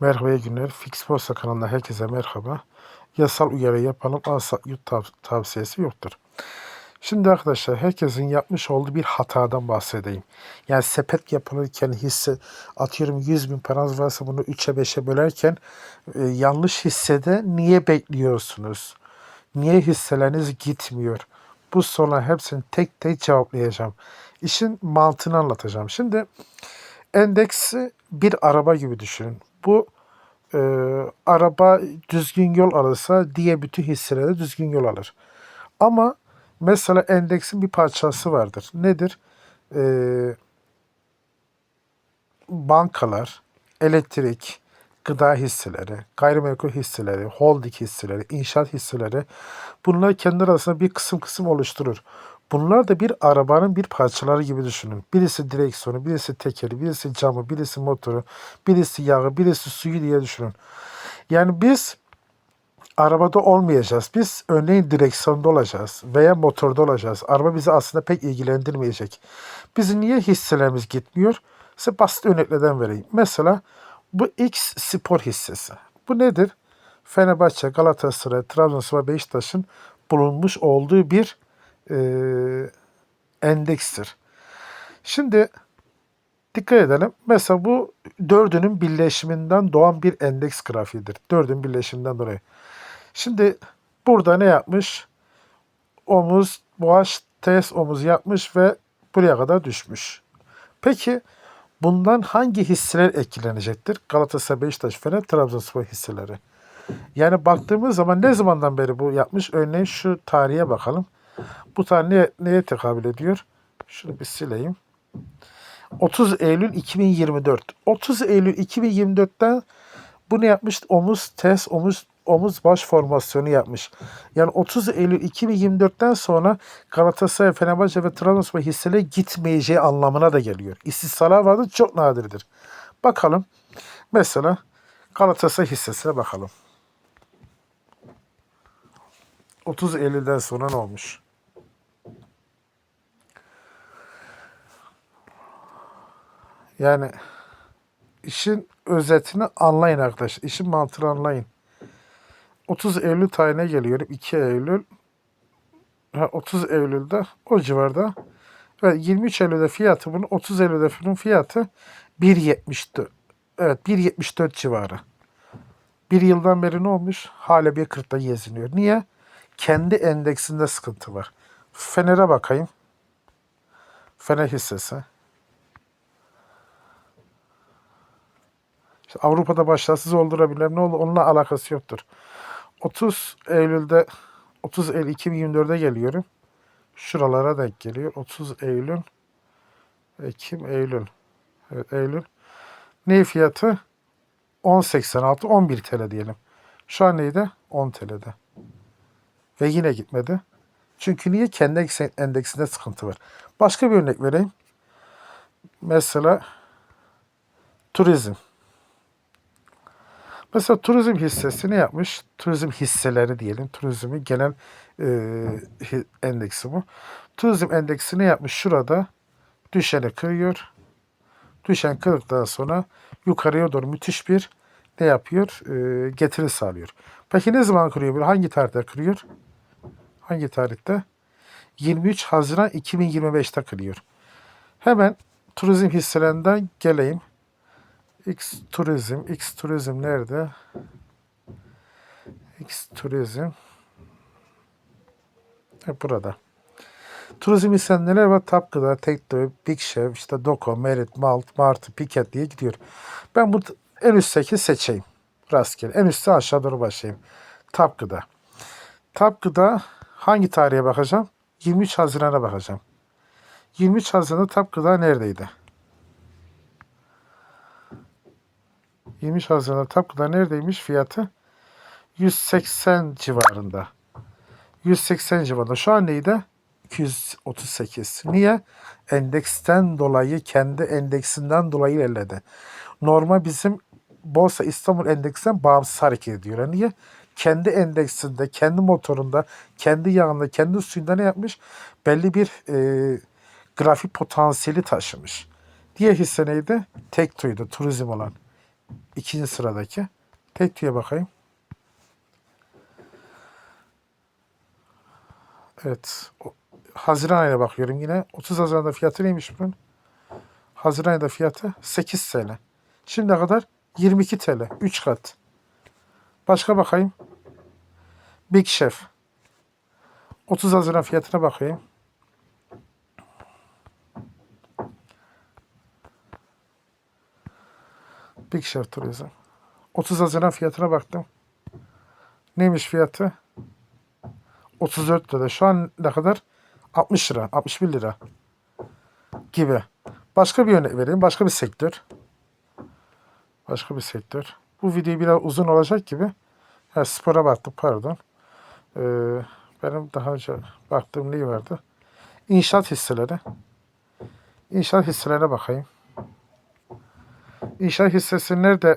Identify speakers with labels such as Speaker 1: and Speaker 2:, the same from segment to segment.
Speaker 1: Merhaba iyi günler. Fix Borsa kanalına herkese merhaba. Yasal uyarı yapalım. Asla yurt tav- tavsiyesi yoktur. Şimdi arkadaşlar herkesin yapmış olduğu bir hatadan bahsedeyim. Yani sepet yapılırken hisse atıyorum 100 bin paranız varsa bunu 3'e 5'e bölerken e, yanlış hissede niye bekliyorsunuz? Niye hisseleriniz gitmiyor? Bu soruların hepsini tek tek cevaplayacağım. İşin mantığını anlatacağım. Şimdi endeksi bir araba gibi düşünün. Bu e, araba düzgün yol alırsa diye bütün hisselerde düzgün yol alır. Ama mesela endeksin bir parçası vardır. Nedir? E, bankalar, elektrik, gıda hisseleri, gayrimenkul hisseleri, holding hisseleri, inşaat hisseleri bunlar kendi arasında bir kısım kısım oluşturur. Bunlar da bir arabanın bir parçaları gibi düşünün. Birisi direksiyonu, birisi tekeri, birisi camı, birisi motoru, birisi yağı, birisi suyu diye düşünün. Yani biz arabada olmayacağız. Biz örneğin direksiyonda olacağız veya motorda olacağız. Araba bizi aslında pek ilgilendirmeyecek. Bizim niye hisselerimiz gitmiyor? Size basit örneklerden vereyim. Mesela bu X spor hissesi. Bu nedir? Fenerbahçe, Galatasaray, Trabzonspor, Beşiktaş'ın bulunmuş olduğu bir e, endekstir. Şimdi dikkat edelim. Mesela bu dördünün birleşiminden doğan bir endeks grafiğidir. Dördün birleşiminden dolayı. Şimdi burada ne yapmış? Omuz, boğaç, ters omuz yapmış ve buraya kadar düşmüş. Peki bundan hangi hisseler etkilenecektir? Galatasaray, Beşiktaş, Fener, Trabzonspor hisseleri. Yani baktığımız zaman ne zamandan beri bu yapmış? Örneğin şu tarihe bakalım. Bu tarih neye, neye tekabül ediyor? Şunu bir sileyim. 30 Eylül 2024. 30 Eylül 2024'ten bu ne yapmış? Omuz, ters, omuz, omuz baş formasyonu yapmış. Yani 30 Eylül 2024'ten sonra Galatasaray, Fenerbahçe ve Trabzonspor hisseleri gitmeyeceği anlamına da geliyor. İstisnalar vardır, çok nadirdir. Bakalım. Mesela Galatasaray hissesine bakalım. 30 Eylül'den sonra ne olmuş? Yani işin özetini anlayın arkadaşlar. İşin mantığını anlayın. 30 Eylül tarihine geliyorum. 2 Eylül. Ha, 30 Eylül'de o civarda. Ve 23 Eylül'de fiyatı bunun 30 Eylül'de bunun fiyatı 1.74. Evet 1.74 civarı. Bir yıldan beri ne olmuş? Hala 1.40'da geziniyor. Niye? Kendi endeksinde sıkıntı var. Fener'e bakayım. Fener hissesi. İşte Avrupa'da başarısız oldurabilir. Ne olur? Onunla alakası yoktur. 30 Eylül'de 30 Eylül 2024'de geliyorum. Şuralara denk geliyor. 30 Eylül Ekim Eylül. Evet Eylül. Ne fiyatı? 10.86 11 TL diyelim. Şu an neydi? 10 TL'de. Ve yine gitmedi. Çünkü niye? Kendi endeksinde sıkıntı var. Başka bir örnek vereyim. Mesela turizm. Mesela turizm hissesi ne yapmış? Turizm hisseleri diyelim. Turizmin genel e, endeksi bu. Turizm endeksi ne yapmış? Şurada düşeni kırıyor. Düşen kırdıktan sonra yukarıya doğru müthiş bir ne yapıyor? E, getiri sağlıyor. Peki ne zaman kırıyor? bunu? Hangi tarihte kırıyor? Hangi tarihte? 23 Haziran 2025'te kırıyor. Hemen turizm hisselerinden geleyim. X turizm, X turizm nerede? X turizm. Hep burada. Turizm isen neler var? Tapgıda, Tekno, Big Chef, işte Doko, Merit, Malt, Martı, Piket diye gidiyor. Ben bu en üstteki seçeyim. Rastgele. En üstte aşağı doğru başlayayım. Tapgıda. Tapgıda hangi tarihe bakacağım? 23 Haziran'a bakacağım. 23 Haziran'da Tapgıda neredeydi? 23 Haziran'da Tapgıda neredeymiş fiyatı? 180 civarında. 180 civarında. Şu an neydi? 238. Niye? Endeksten dolayı, kendi endeksinden dolayı ilerledi. Normal bizim Borsa İstanbul Endeksinden bağımsız hareket ediyor. Niye? Kendi endeksinde, kendi motorunda, kendi yağında, kendi suyunda ne yapmış? Belli bir e, grafik potansiyeli taşımış. Diğer hisse neydi? Tekto'ydu, turizm olan. İkinci sıradaki. Tek tüye bakayım. Evet. Haziran ayına bakıyorum yine. 30 Haziran'da fiyatı neymiş bunun? Haziran ayında fiyatı 8 TL. Şimdiye kadar 22 TL. 3 kat. Başka bakayım. Big Chef. 30 Haziran fiyatına bakayım. Big Chef Turizm. 30 Haziran fiyatına baktım. Neymiş fiyatı? 34 lira. Şu an ne kadar? 60 lira. 61 lira. Gibi. Başka bir örnek vereyim. Başka bir sektör. Başka bir sektör. Bu video biraz uzun olacak gibi. Ha, spora baktık pardon. Ee, benim daha önce baktığım ne vardı? İnşaat hisseleri. İnşaat hisselerine bakayım. İnşaat hissesi nerede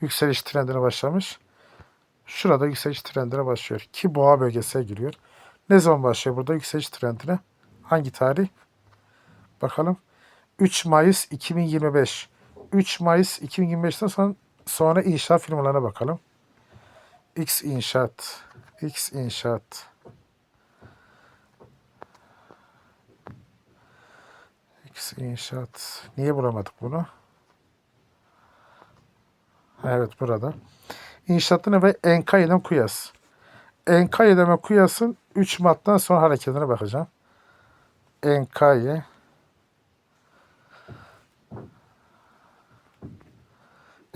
Speaker 1: yükseliş trendine başlamış? Şurada yükseliş trendine başlıyor. Ki boğa bölgesine giriyor. Ne zaman başlıyor burada yükseliş trendine? Hangi tarih? Bakalım. 3 Mayıs 2025. 3 Mayıs 2025'ten sonra, sonra inşaat firmalarına bakalım. X İnşaat. X İnşaat. X İnşaat. Niye bulamadık bunu? Evet burada. İnşaatını ve Enkaya'dan Kuyas. Enkaya'dan ve Kuyas'ın 3 Mart'tan sonra hareketine bakacağım. Enkaya.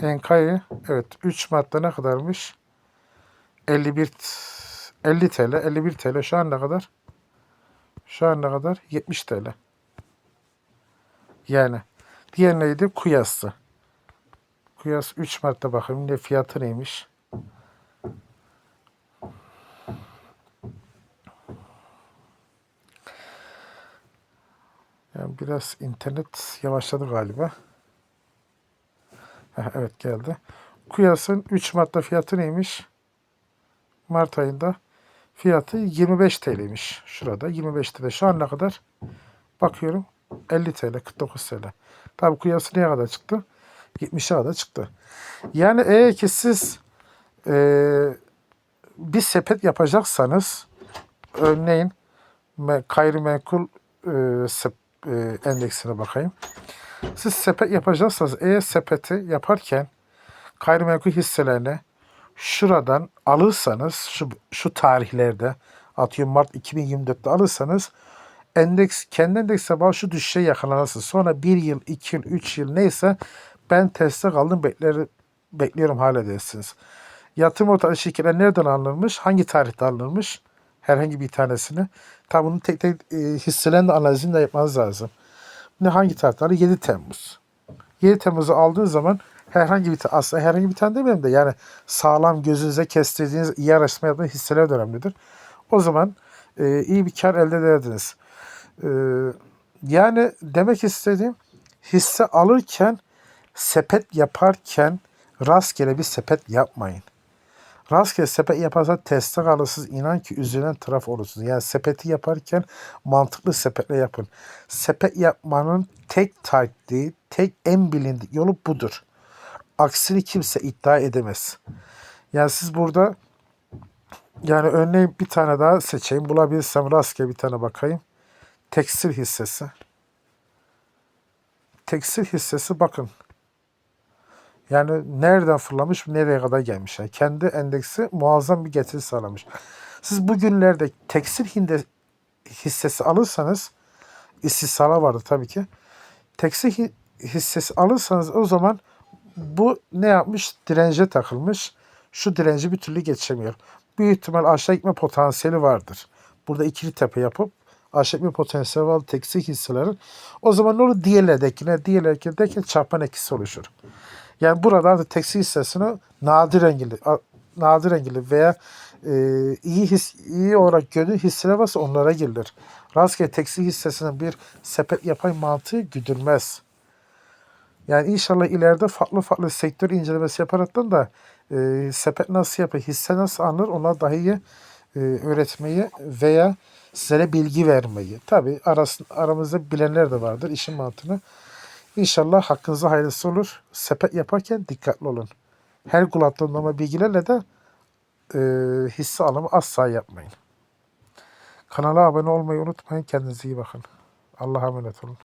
Speaker 1: Enkaya. Evet 3 Mart'ta ne kadarmış? 51 t- 50 TL. 51 TL. Şu an ne kadar? Şu an ne kadar? 70 TL. Yani. Diğer neydi? Kuyas'tı. Kuyas 3 Mart'ta bakayım ne fiyatı neymiş. Yani biraz internet yavaşladı galiba. Evet geldi. Kuyas'ın 3 Mart'ta fiyatı neymiş? Mart ayında fiyatı 25 TL'ymiş. Şurada 25 TL. Şu an ne kadar? Bakıyorum 50 TL, 49 TL. Tabii Kuyas'ı neye kadar çıktı? 70'e kadar çıktı. Yani eğer ki siz eee, bir sepet yapacaksanız örneğin me- gayrimenkul eee, sep- eee, endeksine bakayım. Siz sepet yapacaksanız eğer sepeti yaparken gayrimenkul hisselerini şuradan alırsanız şu, şu tarihlerde atıyorum Mart 2024'te alırsanız endeks kendi endeksine bağlı şu düşüşe yakalanırsınız. Sonra bir yıl, iki yıl, üç yıl neyse ben teste kaldım bekler, bekliyorum hala dersiniz. Yatırım ortaklığı şirketler nereden alınmış? Hangi tarihte alınmış? Herhangi bir tanesini. Tabi bunun tek tek e, hisselerin de analizini de yapmanız lazım. Ne hangi tarihte? alındı? 7 Temmuz. 7 Temmuz'u aldığın zaman herhangi bir aslında herhangi bir tane demeyelim de yani sağlam gözünüze kestirdiğiniz iyi araştırma yaptığınız hisseler de önemlidir. O zaman e, iyi bir kar elde ederdiniz. E, yani demek istediğim hisse alırken sepet yaparken rastgele bir sepet yapmayın. Rastgele sepet yaparsan teste kalırsınız. İnan ki üzerinden taraf olursunuz. Yani sepeti yaparken mantıklı sepetle yapın. Sepet yapmanın tek taktiği, tek en bilindik yolu budur. Aksini kimse iddia edemez. Yani siz burada yani örneğin bir tane daha seçeyim. Bulabilirsem rastgele bir tane bakayım. Tekstil hissesi. Tekstil hissesi bakın. Yani nereden fırlamış, nereye kadar gelmiş. Yani kendi endeksi muazzam bir getiri sağlamış. Siz bugünlerde tekstil hinde hissesi alırsanız, istisnala vardı tabii ki. Tekstil hi- hissesi alırsanız o zaman bu ne yapmış? Dirence takılmış. Şu direnci bir türlü geçemiyor. Büyük ihtimal aşağı gitme potansiyeli vardır. Burada ikili tepe yapıp aşağı gitme potansiyeli var tekstil hisselerin. O zaman ne olur? Diğerlerdekine, diğerlerdekine çarpan etkisi oluşur. Yani burada da tekstil hissesini nadir rengili, nadir rengili veya e, iyi his, iyi olarak gördüğü hisseler varsa onlara girilir. Rastgele tekstil hissesinin bir sepet yapay mantığı güdülmez. Yani inşallah ileride farklı farklı sektör incelemesi yaparaktan da e, sepet nasıl yapılır, hisse nasıl alınır ona daha iyi e, öğretmeyi veya sizlere bilgi vermeyi. Tabi aramızda bilenler de vardır işin mantığını İnşallah hakkınıza hayırlısı olur. Sepet yaparken dikkatli olun. Her kullandığım bilgilerle de e, hisse alımı asla yapmayın. Kanala abone olmayı unutmayın. Kendinize iyi bakın. Allah'a emanet olun.